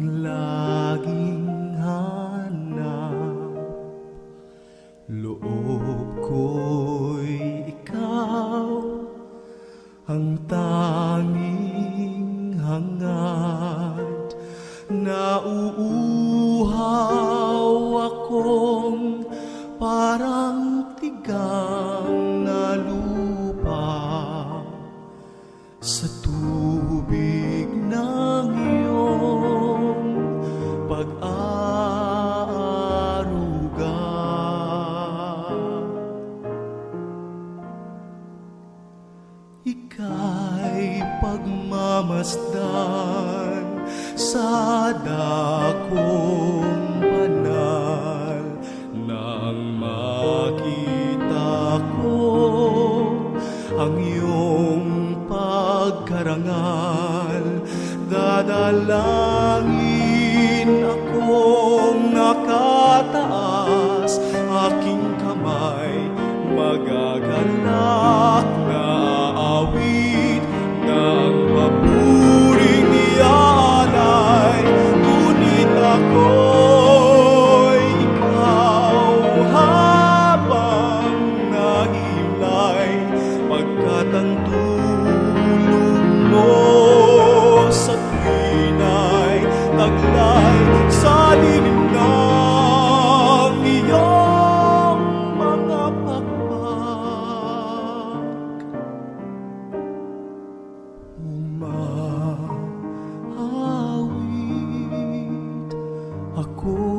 laging hanap. Loob ko'y Ikaw ang tanging hangad. Nauuhaw akong parang tigang Ika'y pagmamasdan sa dakong banal. Nang makita ang iyong pagkarangal dadalangin akong nakataas aking kamay magagalak 孤。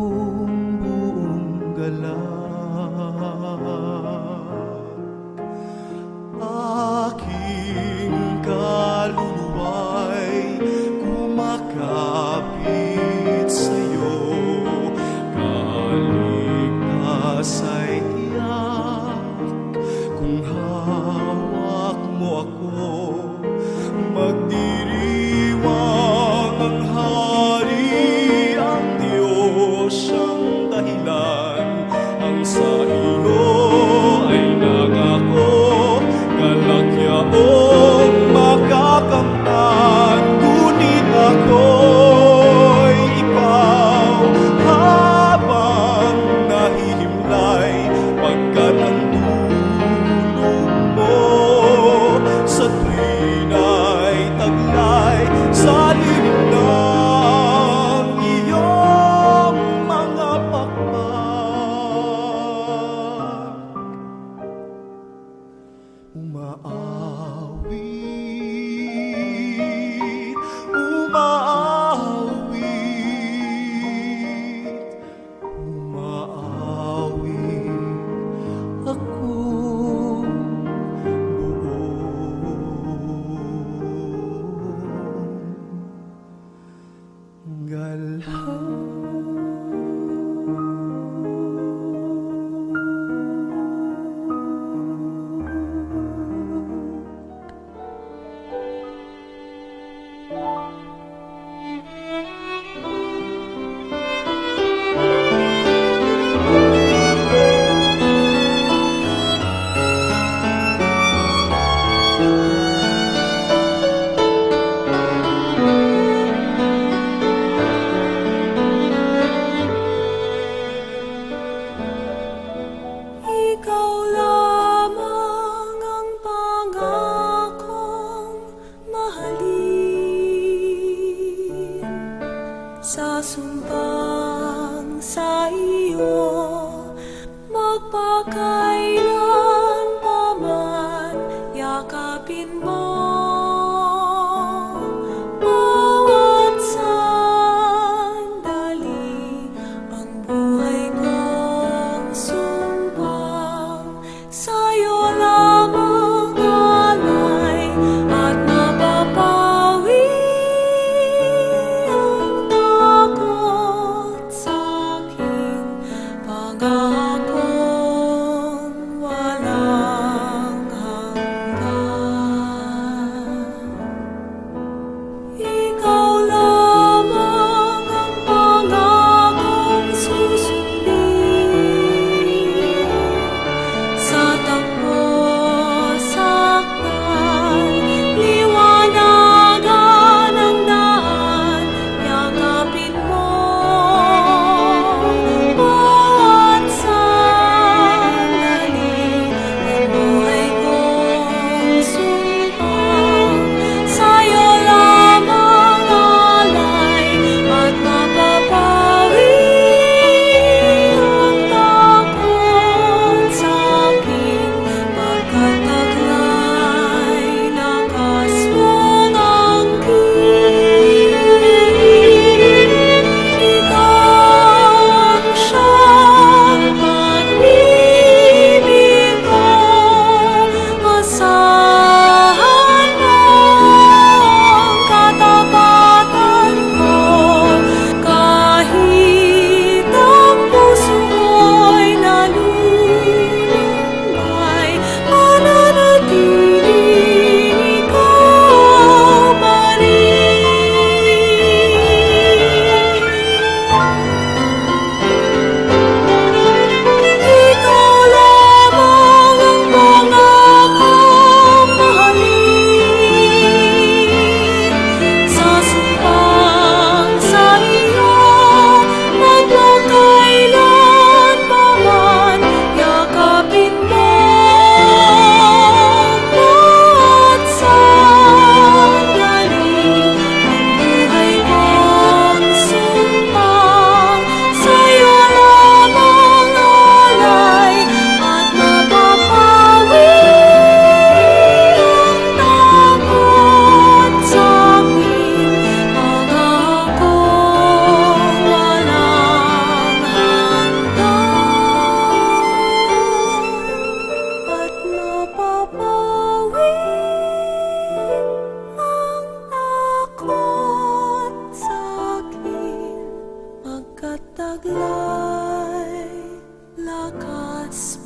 us.